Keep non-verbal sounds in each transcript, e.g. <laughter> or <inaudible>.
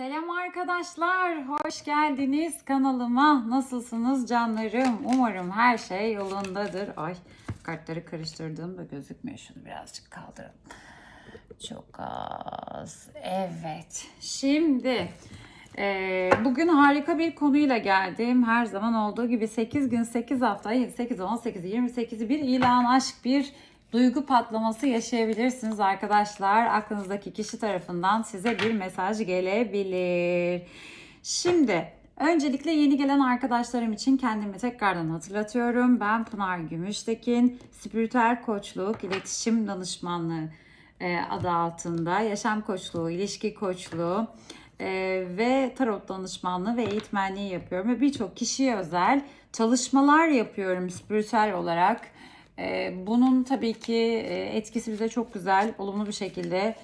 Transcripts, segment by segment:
Selam arkadaşlar, hoş geldiniz kanalıma. Nasılsınız canlarım? Umarım her şey yolundadır. Ay kartları karıştırdığımda gözükmüyor. Şunu birazcık kaldıralım. Çok az. Evet. Şimdi e, bugün harika bir konuyla geldim. Her zaman olduğu gibi 8 gün 8 hafta 8 18 28'i bir ilan aşk bir duygu patlaması yaşayabilirsiniz arkadaşlar. Aklınızdaki kişi tarafından size bir mesaj gelebilir. Şimdi öncelikle yeni gelen arkadaşlarım için kendimi tekrardan hatırlatıyorum. Ben Pınar Gümüştekin, spiritüel koçluk, iletişim danışmanlığı e, adı altında yaşam koçluğu, ilişki koçluğu e, ve tarot danışmanlığı ve eğitmenliği yapıyorum. Ve birçok kişiye özel çalışmalar yapıyorum spiritüel olarak. E, bunun tabii ki e, etkisi bize çok güzel, olumlu bir şekilde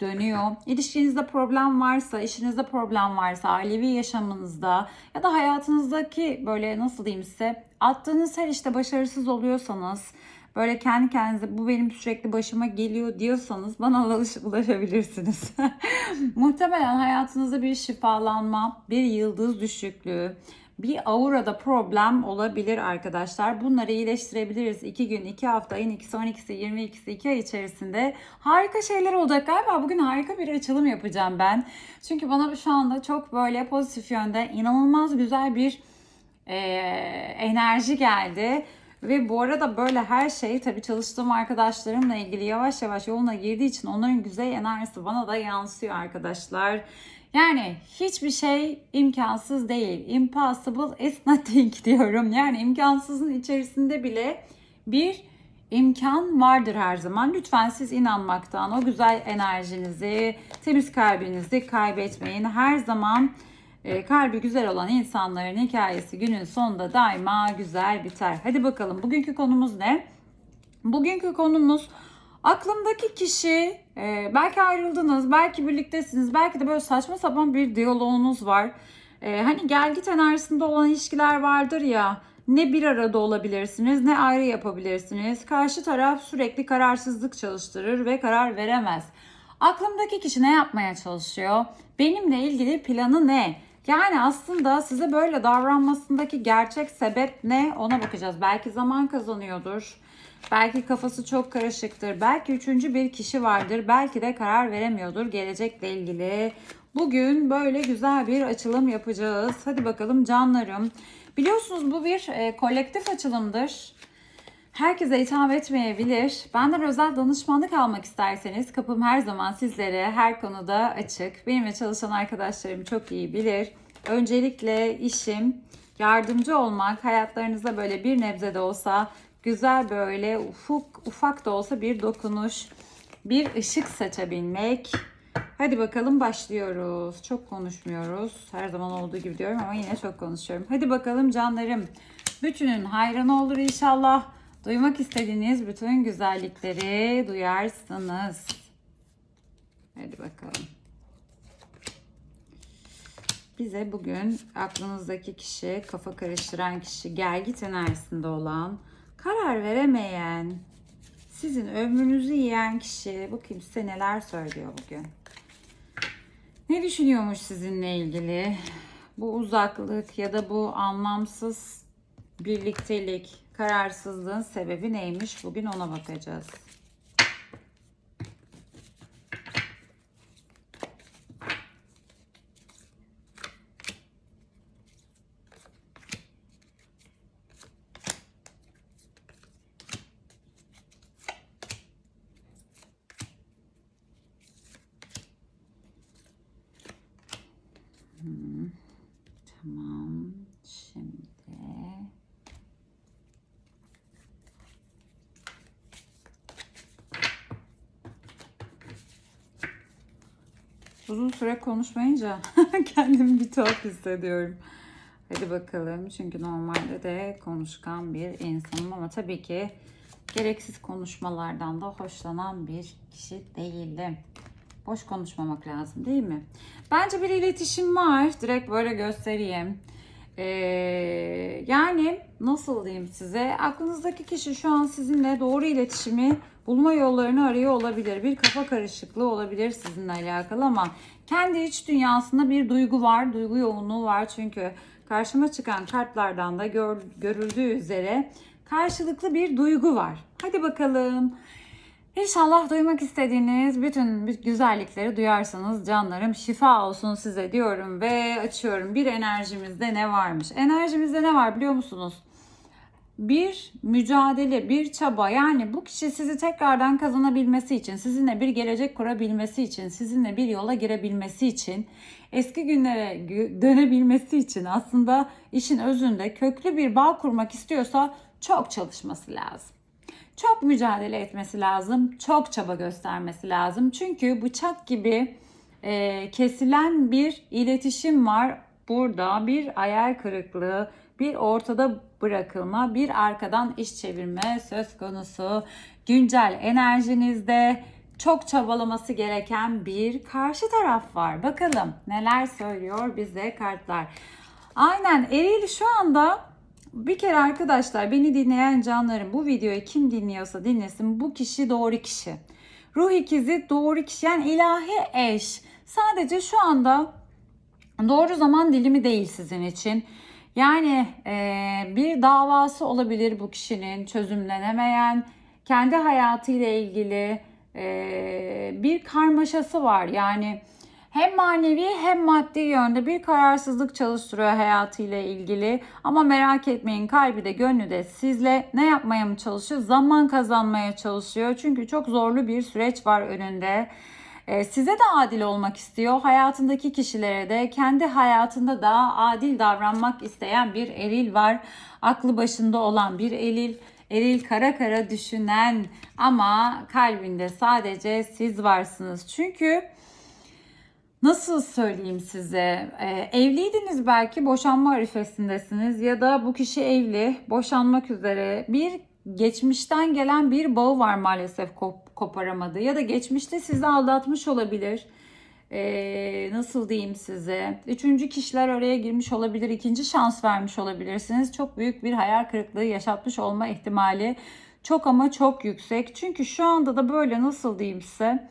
dönüyor. İlişkinizde problem varsa, işinizde problem varsa, ailevi yaşamınızda ya da hayatınızdaki böyle nasıl diyeyim size attığınız her işte başarısız oluyorsanız böyle kendi kendinize bu benim sürekli başıma geliyor diyorsanız bana <laughs> ulaş- ulaşabilirsiniz. <laughs> Muhtemelen hayatınızda bir şifalanma, bir yıldız düşüklüğü, bir aurada problem olabilir arkadaşlar. Bunları iyileştirebiliriz. 2 gün, 2 hafta, ayın 2'si, 12'si, 22'si, 2 ay içerisinde harika şeyler olacak. Galiba bugün harika bir açılım yapacağım ben. Çünkü bana şu anda çok böyle pozitif yönde inanılmaz güzel bir e, enerji geldi. Ve bu arada böyle her şey tabii çalıştığım arkadaşlarımla ilgili yavaş yavaş yoluna girdiği için onların güzel enerjisi bana da yansıyor arkadaşlar. Yani hiçbir şey imkansız değil. Impossible is nothing <laughs> diyorum. Yani imkansızın içerisinde bile bir imkan vardır her zaman. Lütfen siz inanmaktan, o güzel enerjinizi, temiz kalbinizi kaybetmeyin. Her zaman e, kalbi güzel olan insanların hikayesi günün sonunda daima güzel biter. Hadi bakalım bugünkü konumuz ne? Bugünkü konumuz aklımdaki kişi e, belki ayrıldınız, belki birliktesiniz, belki de böyle saçma sapan bir diyaloğunuz var. E, hani gel git enerjisinde olan ilişkiler vardır ya ne bir arada olabilirsiniz ne ayrı yapabilirsiniz. Karşı taraf sürekli kararsızlık çalıştırır ve karar veremez. Aklımdaki kişi ne yapmaya çalışıyor? Benimle ilgili planı ne? Yani aslında size böyle davranmasındaki gerçek sebep ne ona bakacağız. Belki zaman kazanıyordur. Belki kafası çok karışıktır. Belki üçüncü bir kişi vardır. Belki de karar veremiyordur gelecekle ilgili. Bugün böyle güzel bir açılım yapacağız. Hadi bakalım canlarım. Biliyorsunuz bu bir e, kolektif açılımdır. Herkese hitap etmeyebilir. Benden özel danışmanlık almak isterseniz kapım her zaman sizlere her konuda açık. Benimle çalışan arkadaşlarım çok iyi bilir. Öncelikle işim yardımcı olmak, hayatlarınıza böyle bir nebze de olsa güzel böyle ufuk ufak da olsa bir dokunuş, bir ışık saçabilmek. Hadi bakalım başlıyoruz. Çok konuşmuyoruz. Her zaman olduğu gibi diyorum ama yine çok konuşuyorum. Hadi bakalım canlarım. Bütünün hayranı olur inşallah. Duymak istediğiniz bütün güzellikleri duyarsınız. Hadi bakalım. Bize bugün aklınızdaki kişi, kafa karıştıran kişi, gelgit enerjisinde olan, karar veremeyen, sizin ömrünüzü yiyen kişi bu kimse neler söylüyor bugün? Ne düşünüyormuş sizinle ilgili? Bu uzaklık ya da bu anlamsız birliktelik, kararsızlığın sebebi neymiş? Bugün ona bakacağız. Hmm, Tamam. Şimdi Uzun süre konuşmayınca <laughs> kendimi bir tuhaf hissediyorum. Hadi bakalım çünkü normalde de konuşkan bir insanım ama tabii ki gereksiz konuşmalardan da hoşlanan bir kişi değilim. Boş konuşmamak lazım değil mi? Bence bir iletişim var. Direkt böyle göstereyim. Ee, yani nasıl diyeyim size? Aklınızdaki kişi şu an sizinle doğru iletişimi bulma yollarını arıyor olabilir. Bir kafa karışıklığı olabilir sizinle alakalı ama Kendi iç dünyasında bir duygu var, duygu yoğunluğu var çünkü karşıma çıkan kartlardan da gör- görüldüğü üzere karşılıklı bir duygu var. Hadi bakalım. İnşallah duymak istediğiniz bütün güzellikleri duyarsanız canlarım şifa olsun size diyorum ve açıyorum. Bir enerjimizde ne varmış? Enerjimizde ne var biliyor musunuz? bir mücadele, bir çaba yani bu kişi sizi tekrardan kazanabilmesi için, sizinle bir gelecek kurabilmesi için, sizinle bir yola girebilmesi için, eski günlere dönebilmesi için aslında işin özünde köklü bir bağ kurmak istiyorsa çok çalışması lazım. Çok mücadele etmesi lazım, çok çaba göstermesi lazım. Çünkü bıçak gibi e, kesilen bir iletişim var. Burada bir hayal kırıklığı, bir ortada bırakılma, bir arkadan iş çevirme söz konusu. Güncel enerjinizde çok çabalaması gereken bir karşı taraf var. Bakalım neler söylüyor bize kartlar. Aynen Eril şu anda bir kere arkadaşlar beni dinleyen canlarım bu videoyu kim dinliyorsa dinlesin bu kişi doğru kişi. Ruh ikizi doğru kişi yani ilahi eş. Sadece şu anda doğru zaman dilimi değil sizin için. Yani e, bir davası olabilir bu kişinin çözümlenemeyen, kendi hayatıyla ilgili e, bir karmaşası var. Yani hem manevi hem maddi yönde bir kararsızlık çalıştırıyor hayatıyla ilgili. Ama merak etmeyin kalbi de gönlü de sizle ne yapmaya mı çalışıyor? Zaman kazanmaya çalışıyor. Çünkü çok zorlu bir süreç var önünde. Ee, size de adil olmak istiyor. Hayatındaki kişilere de kendi hayatında da adil davranmak isteyen bir eril var. Aklı başında olan bir eril. Eril kara kara düşünen ama kalbinde sadece siz varsınız. Çünkü nasıl söyleyeyim size? Ee, evliydiniz belki boşanma arifesindesiniz ya da bu kişi evli, boşanmak üzere. Bir geçmişten gelen bir bağı var maalesef kop- koparamadı ya da geçmişte sizi aldatmış olabilir. Ee, nasıl diyeyim size? Üçüncü kişiler oraya girmiş olabilir, ikinci şans vermiş olabilirsiniz. Çok büyük bir hayal kırıklığı yaşatmış olma ihtimali çok ama çok yüksek. Çünkü şu anda da böyle nasıl diyeyim size?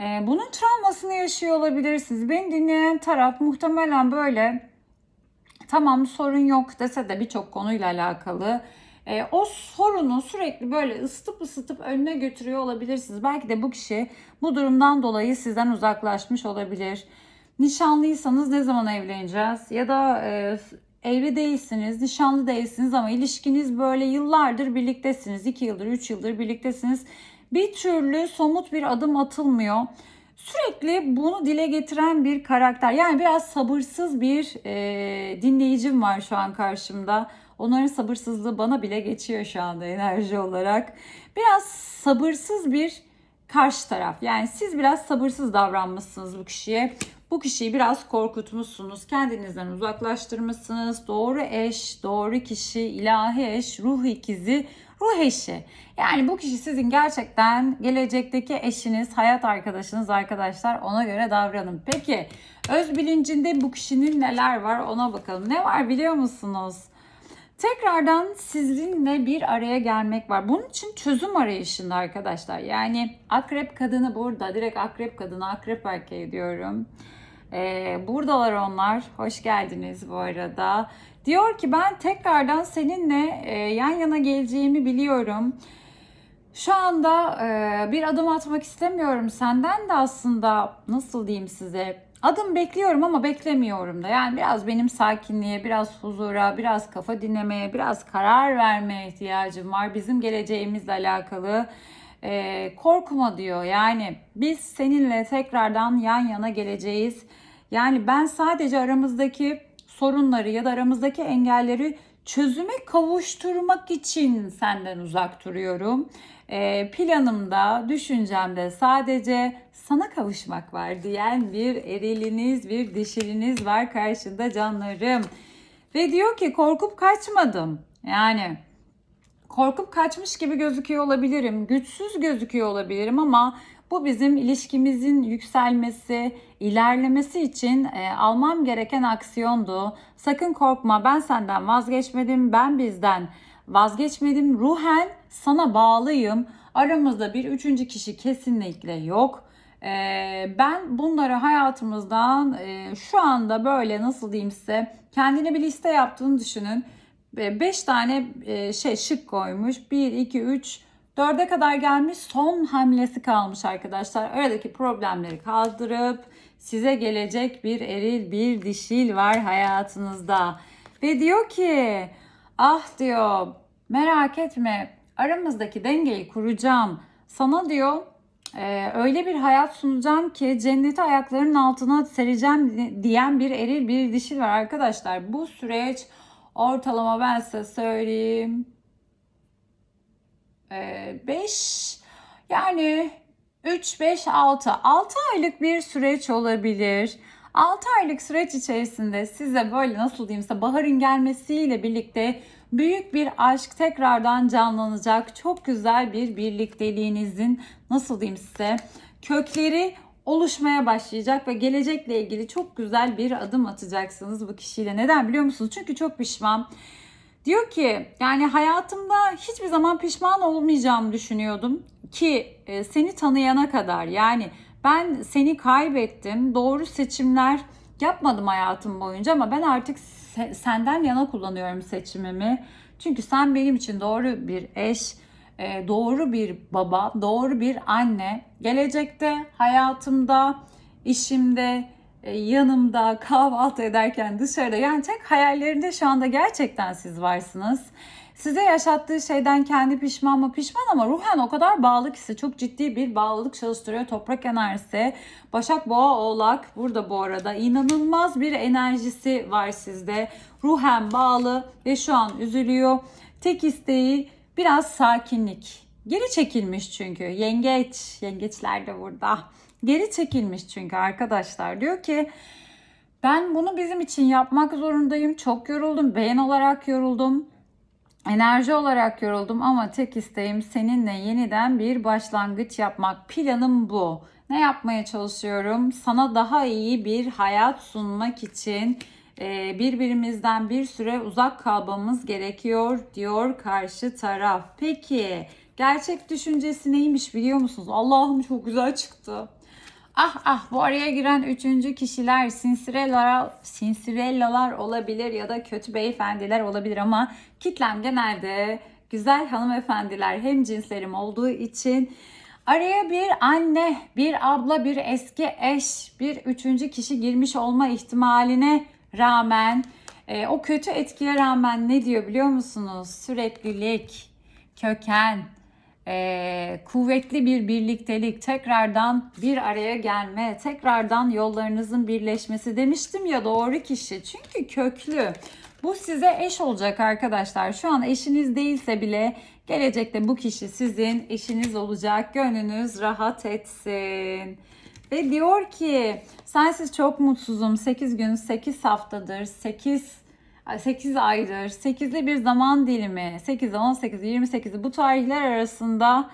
Ee, bunun travmasını yaşıyor olabilirsiniz. Beni dinleyen taraf muhtemelen böyle tamam sorun yok dese de birçok konuyla alakalı e, o sorunu sürekli böyle ısıtıp ısıtıp önüne götürüyor olabilirsiniz. Belki de bu kişi bu durumdan dolayı sizden uzaklaşmış olabilir. Nişanlıysanız ne zaman evleneceğiz? Ya da e, evli değilsiniz, nişanlı değilsiniz ama ilişkiniz böyle yıllardır birliktesiniz. 2 yıldır, 3 yıldır birliktesiniz. Bir türlü somut bir adım atılmıyor. Sürekli bunu dile getiren bir karakter. Yani biraz sabırsız bir e, dinleyicim var şu an karşımda. Onların sabırsızlığı bana bile geçiyor şu anda enerji olarak. Biraz sabırsız bir karşı taraf. Yani siz biraz sabırsız davranmışsınız bu kişiye. Bu kişiyi biraz korkutmuşsunuz. Kendinizden uzaklaştırmışsınız. Doğru eş, doğru kişi, ilahi eş, ruh ikizi, ruh eşi. Yani bu kişi sizin gerçekten gelecekteki eşiniz, hayat arkadaşınız arkadaşlar. Ona göre davranın. Peki öz bilincinde bu kişinin neler var ona bakalım. Ne var biliyor musunuz? Tekrardan sizinle bir araya gelmek var. Bunun için çözüm arayışında arkadaşlar. Yani akrep kadını burada. Direkt akrep kadını, akrep erkeği diyorum. Ee, buradalar onlar. Hoş geldiniz bu arada. Diyor ki ben tekrardan seninle e, yan yana geleceğimi biliyorum. Şu anda e, bir adım atmak istemiyorum. Senden de aslında nasıl diyeyim size adım bekliyorum ama beklemiyorum da. Yani biraz benim sakinliğe, biraz huzura, biraz kafa dinlemeye, biraz karar vermeye ihtiyacım var. Bizim geleceğimizle alakalı e, korkma diyor. Yani biz seninle tekrardan yan yana geleceğiz. Yani ben sadece aramızdaki sorunları ya da aramızdaki engelleri çözüme kavuşturmak için senden uzak duruyorum. E, planımda, düşüncemde sadece sana kavuşmak var diyen bir eriliniz, bir dişiliniz var karşında canlarım. Ve diyor ki korkup kaçmadım. Yani korkup kaçmış gibi gözüküyor olabilirim. Güçsüz gözüküyor olabilirim ama bu bizim ilişkimizin yükselmesi, ilerlemesi için e, almam gereken aksiyondu. Sakın korkma ben senden vazgeçmedim, ben bizden vazgeçmedim. Ruhen sana bağlıyım. Aramızda bir üçüncü kişi kesinlikle yok. Ee, ben bunları hayatımızdan e, şu anda böyle nasıl diyeyim size kendine bir liste yaptığını düşünün. 5 tane e, şey şık koymuş. 1, 2, 3, 4'e kadar gelmiş. Son hamlesi kalmış arkadaşlar. Aradaki problemleri kaldırıp size gelecek bir eril bir dişil var hayatınızda. Ve diyor ki ah diyor merak etme aramızdaki dengeyi kuracağım. Sana diyor e, öyle bir hayat sunacağım ki cenneti ayaklarının altına sereceğim di- diyen bir eril bir dişil var arkadaşlar. Bu süreç ortalama ben size söyleyeyim 5 yani 3, 5, 6. 6 aylık bir süreç olabilir. 6 aylık süreç içerisinde size böyle nasıl diyeyim size baharın gelmesiyle birlikte büyük bir aşk tekrardan canlanacak. Çok güzel bir birlikteliğinizin nasıl diyeyim size kökleri oluşmaya başlayacak ve gelecekle ilgili çok güzel bir adım atacaksınız bu kişiyle. Neden biliyor musunuz? Çünkü çok pişman. Diyor ki yani hayatımda hiçbir zaman pişman olmayacağımı düşünüyordum ki e, seni tanıyana kadar yani ben seni kaybettim. Doğru seçimler yapmadım hayatım boyunca ama ben artık se- senden yana kullanıyorum seçimimi. Çünkü sen benim için doğru bir eş, e, doğru bir baba, doğru bir anne. Gelecekte hayatımda, işimde, yanımda kahvaltı ederken dışarıda yani tek hayallerinde şu anda gerçekten siz varsınız. Size yaşattığı şeyden kendi pişman mı pişman ama ruhen o kadar bağlı ki size çok ciddi bir bağlılık çalıştırıyor. Toprak enerjisi, Başak Boğa Oğlak burada bu arada inanılmaz bir enerjisi var sizde. Ruhen bağlı ve şu an üzülüyor. Tek isteği biraz sakinlik. Geri çekilmiş çünkü. Yengeç, yengeçler de burada. Geri çekilmiş çünkü arkadaşlar. Diyor ki ben bunu bizim için yapmak zorundayım. Çok yoruldum. Beyin olarak yoruldum. Enerji olarak yoruldum ama tek isteğim seninle yeniden bir başlangıç yapmak. Planım bu. Ne yapmaya çalışıyorum? Sana daha iyi bir hayat sunmak için e, birbirimizden bir süre uzak kalmamız gerekiyor diyor karşı taraf. Peki gerçek düşüncesi neymiş biliyor musunuz? Allah'ım çok güzel çıktı. Ah ah bu araya giren üçüncü kişiler sinsirellalar, sinsirellalar olabilir ya da kötü beyefendiler olabilir ama kitlem genelde güzel hanımefendiler hem cinslerim olduğu için araya bir anne, bir abla, bir eski eş, bir üçüncü kişi girmiş olma ihtimaline rağmen e, o kötü etkiye rağmen ne diyor biliyor musunuz? Süreklilik, köken, e, kuvvetli bir birliktelik, tekrardan bir araya gelme, tekrardan yollarınızın birleşmesi demiştim ya doğru kişi. Çünkü köklü. Bu size eş olacak arkadaşlar. Şu an eşiniz değilse bile gelecekte bu kişi sizin eşiniz olacak. Gönlünüz rahat etsin. Ve diyor ki sensiz çok mutsuzum. 8 gün, 8 haftadır, 8 8 aydır, 8'li bir zaman dilimi, 8, 18, 28 bu tarihler arasında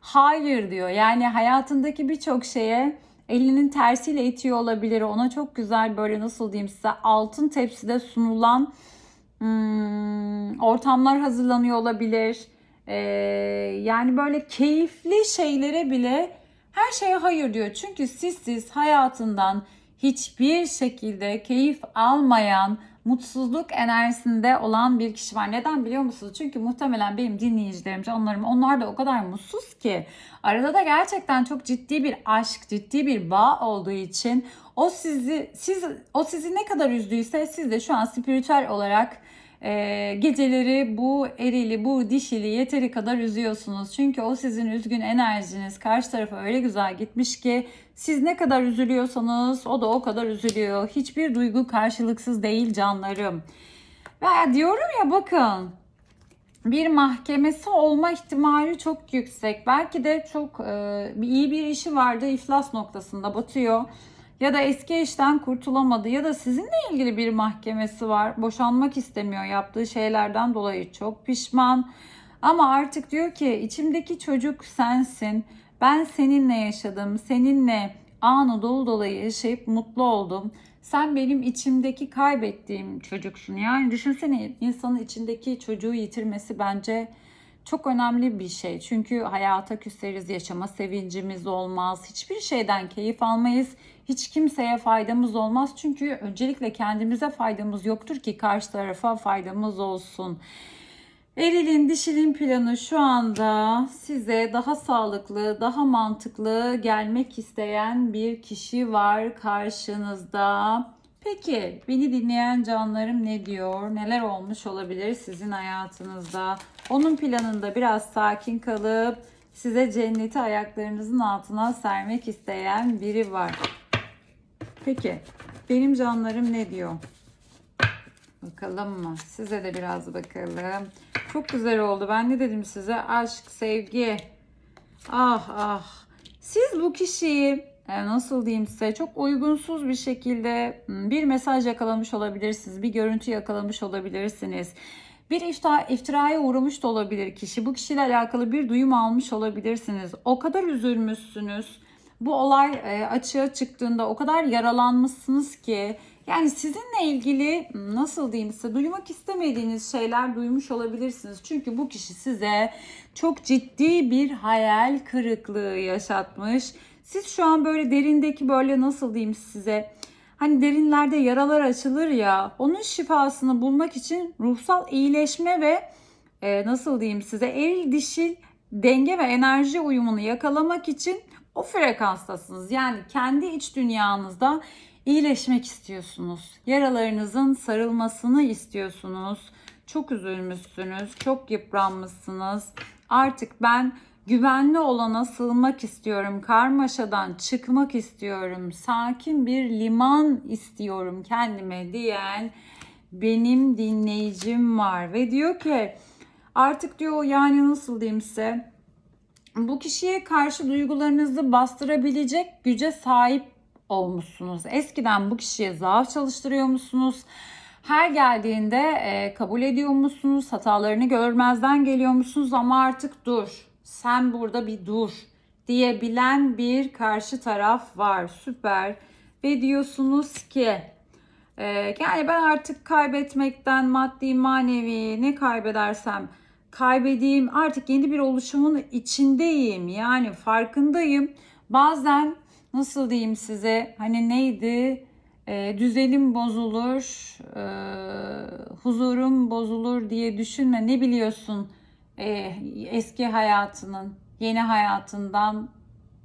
hayır diyor. Yani hayatındaki birçok şeye elinin tersiyle itiyor olabilir. Ona çok güzel böyle nasıl diyeyim size altın tepside sunulan hmm, ortamlar hazırlanıyor olabilir. Ee, yani böyle keyifli şeylere bile her şeye hayır diyor. Çünkü siz siz hayatından hiçbir şekilde keyif almayan, mutsuzluk enerjisinde olan bir kişi var. Neden biliyor musunuz? Çünkü muhtemelen benim dinleyicilerim, canlarım onlar da o kadar mutsuz ki arada da gerçekten çok ciddi bir aşk, ciddi bir bağ olduğu için o sizi siz o sizi ne kadar üzdüyse siz de şu an spiritüel olarak e, geceleri bu erili, bu dişili yeteri kadar üzüyorsunuz. Çünkü o sizin üzgün enerjiniz karşı tarafa öyle güzel gitmiş ki siz ne kadar üzülüyorsanız o da o kadar üzülüyor. Hiçbir duygu karşılıksız değil canlarım. Ve diyorum ya bakın bir mahkemesi olma ihtimali çok yüksek. Belki de çok e, iyi bir işi vardı iflas noktasında batıyor. Ya da eski eşten kurtulamadı ya da sizinle ilgili bir mahkemesi var. Boşanmak istemiyor yaptığı şeylerden dolayı çok pişman. Ama artık diyor ki içimdeki çocuk sensin. Ben seninle yaşadım. Seninle anı dolu dolu yaşayıp mutlu oldum. Sen benim içimdeki kaybettiğim çocuksun. Yani düşünsene insanın içindeki çocuğu yitirmesi bence çok önemli bir şey. Çünkü hayata küseriz, yaşama sevincimiz olmaz, hiçbir şeyden keyif almayız. Hiç kimseye faydamız olmaz. Çünkü öncelikle kendimize faydamız yoktur ki karşı tarafa faydamız olsun. Erilin dişilin planı şu anda size daha sağlıklı, daha mantıklı gelmek isteyen bir kişi var karşınızda. Peki beni dinleyen canlarım ne diyor? Neler olmuş olabilir sizin hayatınızda? Onun planında biraz sakin kalıp size cenneti ayaklarınızın altına sermek isteyen biri var. Peki benim canlarım ne diyor? Bakalım mı? Size de biraz bakalım. Çok güzel oldu. Ben ne dedim size? Aşk, sevgi. Ah ah. Siz bu kişiyi e, nasıl diyeyim size çok uygunsuz bir şekilde hmm, bir mesaj yakalamış olabilirsiniz. Bir görüntü yakalamış olabilirsiniz. Bir ifta, iftiraya uğramış da olabilir kişi. Bu kişiyle alakalı bir duyum almış olabilirsiniz. O kadar üzülmüşsünüz. Bu olay e, açığa çıktığında o kadar yaralanmışsınız ki yani sizinle ilgili nasıl diyeyim size duymak istemediğiniz şeyler duymuş olabilirsiniz. Çünkü bu kişi size çok ciddi bir hayal kırıklığı yaşatmış. Siz şu an böyle derindeki böyle nasıl diyeyim size hani derinlerde yaralar açılır ya onun şifasını bulmak için ruhsal iyileşme ve e, nasıl diyeyim size eril dişil denge ve enerji uyumunu yakalamak için o frekanstasınız. Yani kendi iç dünyanızda iyileşmek istiyorsunuz. Yaralarınızın sarılmasını istiyorsunuz. Çok üzülmüşsünüz, çok yıpranmışsınız. Artık ben güvenli olana sığınmak istiyorum. Karmaşadan çıkmak istiyorum. Sakin bir liman istiyorum kendime diyen benim dinleyicim var ve diyor ki artık diyor yani nasıl diyeyim size bu kişiye karşı duygularınızı bastırabilecek güce sahip olmuşsunuz. Eskiden bu kişiye zaaf çalıştırıyor musunuz? Her geldiğinde e, kabul ediyor musunuz? Hatalarını görmezden geliyor musunuz? Ama artık dur. Sen burada bir dur diyebilen bir karşı taraf var. Süper. Ve diyorsunuz ki e, yani ben artık kaybetmekten maddi manevi ne kaybedersem kaybedeyim artık yeni bir oluşumun içindeyim yani farkındayım. Bazen nasıl diyeyim size hani neydi e, düzenim bozulur e, huzurum bozulur diye düşünme ne biliyorsun e, eski hayatının yeni hayatından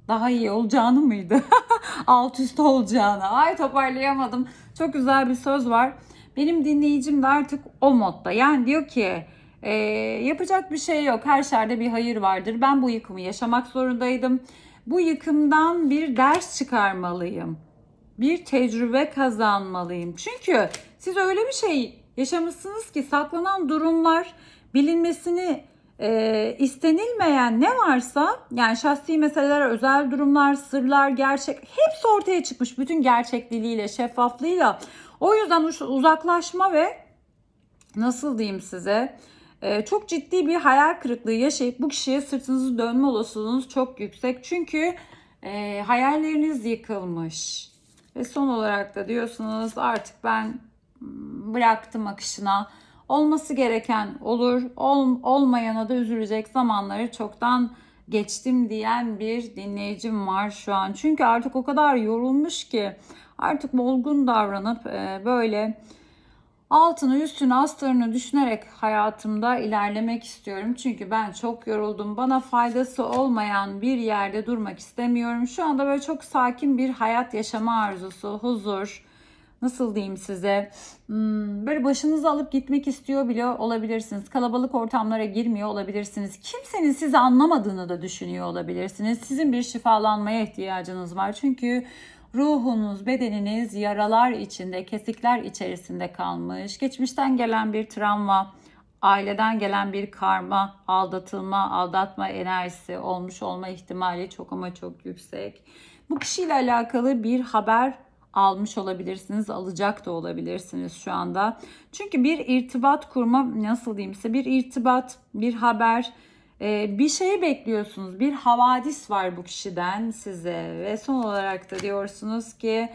daha iyi olacağını mıydı? <laughs> Alt üst olacağını. Ay toparlayamadım. Çok güzel bir söz var. Benim dinleyicim de artık o modda. Yani diyor ki e, yapacak bir şey yok. Her şerde bir hayır vardır. Ben bu yıkımı yaşamak zorundaydım. Bu yıkımdan bir ders çıkarmalıyım. Bir tecrübe kazanmalıyım. Çünkü siz öyle bir şey yaşamışsınız ki saklanan durumlar bilinmesini e, istenilmeyen ne varsa yani şahsi meseleler, özel durumlar, sırlar, gerçek hepsi ortaya çıkmış bütün gerçekliğiyle, şeffaflığıyla. O yüzden uzaklaşma ve nasıl diyeyim size çok ciddi bir hayal kırıklığı yaşayıp bu kişiye sırtınızı dönme olasılığınız çok yüksek. Çünkü e, hayalleriniz yıkılmış. Ve son olarak da diyorsunuz artık ben mm, bıraktım akışına. Olması gereken olur, ol, olmayana da üzülecek zamanları çoktan geçtim diyen bir dinleyicim var şu an. Çünkü artık o kadar yorulmuş ki artık olgun davranıp e, böyle altını üstünü astarını düşünerek hayatımda ilerlemek istiyorum. Çünkü ben çok yoruldum. Bana faydası olmayan bir yerde durmak istemiyorum. Şu anda böyle çok sakin bir hayat yaşama arzusu, huzur, nasıl diyeyim size hmm, böyle başınızı alıp gitmek istiyor bile olabilirsiniz. Kalabalık ortamlara girmiyor olabilirsiniz. Kimsenin sizi anlamadığını da düşünüyor olabilirsiniz. Sizin bir şifalanmaya ihtiyacınız var. Çünkü ruhunuz, bedeniniz yaralar içinde, kesikler içerisinde kalmış. Geçmişten gelen bir travma, aileden gelen bir karma, aldatılma, aldatma enerjisi olmuş olma ihtimali çok ama çok yüksek. Bu kişiyle alakalı bir haber almış olabilirsiniz, alacak da olabilirsiniz şu anda. Çünkü bir irtibat kurma nasıl diyeyim size bir irtibat, bir haber, e, bir şey bekliyorsunuz. Bir havadis var bu kişiden size ve son olarak da diyorsunuz ki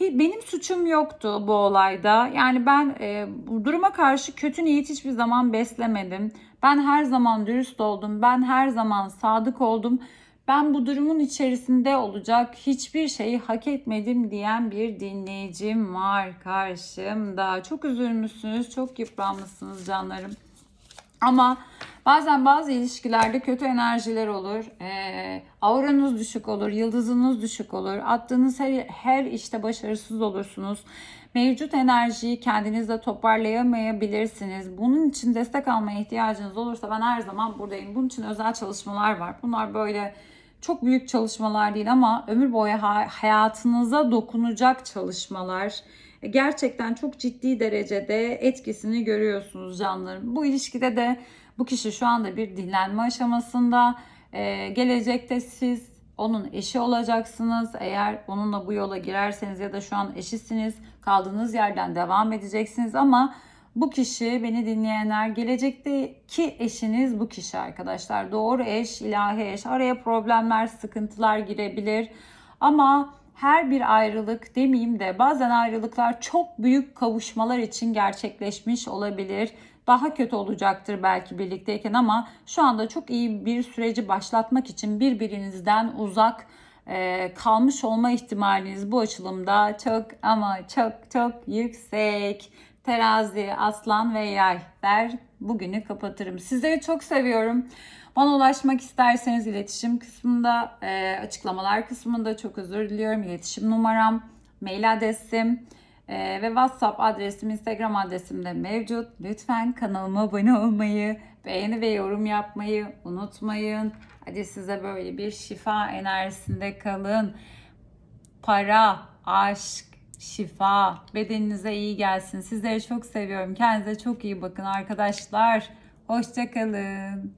benim suçum yoktu bu olayda. Yani ben e, duruma karşı kötü niyet hiçbir zaman beslemedim. Ben her zaman dürüst oldum. Ben her zaman sadık oldum. Ben bu durumun içerisinde olacak hiçbir şeyi hak etmedim diyen bir dinleyicim var karşımda. Çok üzülmüşsünüz, çok yıpranmışsınız canlarım. Ama bazen bazı ilişkilerde kötü enerjiler olur. Ee, auranız düşük olur, yıldızınız düşük olur. Attığınız her, her işte başarısız olursunuz. Mevcut enerjiyi kendinizde toparlayamayabilirsiniz. Bunun için destek almaya ihtiyacınız olursa ben her zaman buradayım. Bunun için özel çalışmalar var. Bunlar böyle çok büyük çalışmalar değil ama ömür boyu ha- hayatınıza dokunacak çalışmalar. E, Gerçekten çok ciddi derecede etkisini görüyorsunuz canlarım. Bu ilişkide de bu kişi şu anda bir dinlenme aşamasında. E, gelecekte siz onun eşi olacaksınız. Eğer onunla bu yola girerseniz ya da şu an eşisiniz kaldığınız yerden devam edeceksiniz ama bu kişi beni dinleyenler gelecekteki eşiniz bu kişi arkadaşlar. Doğru eş, ilahi eş. Araya problemler, sıkıntılar girebilir. Ama her bir ayrılık demeyeyim de bazen ayrılıklar çok büyük kavuşmalar için gerçekleşmiş olabilir. Daha kötü olacaktır belki birlikteyken ama şu anda çok iyi bir süreci başlatmak için birbirinizden uzak e, kalmış olma ihtimaliniz bu açılımda çok ama çok çok yüksek. Terazi, aslan ve yay der bugünü kapatırım. Sizleri çok seviyorum. Bana ulaşmak isterseniz iletişim kısmında, e, açıklamalar kısmında çok özür diliyorum. İletişim numaram, mail adresim e, ve WhatsApp adresim, Instagram adresim de mevcut. Lütfen kanalıma abone olmayı, beğeni ve yorum yapmayı unutmayın. Hadi size böyle bir şifa enerjisinde kalın. Para, aşk, şifa bedeninize iyi gelsin. Sizleri çok seviyorum. Kendinize çok iyi bakın arkadaşlar. Hoşçakalın.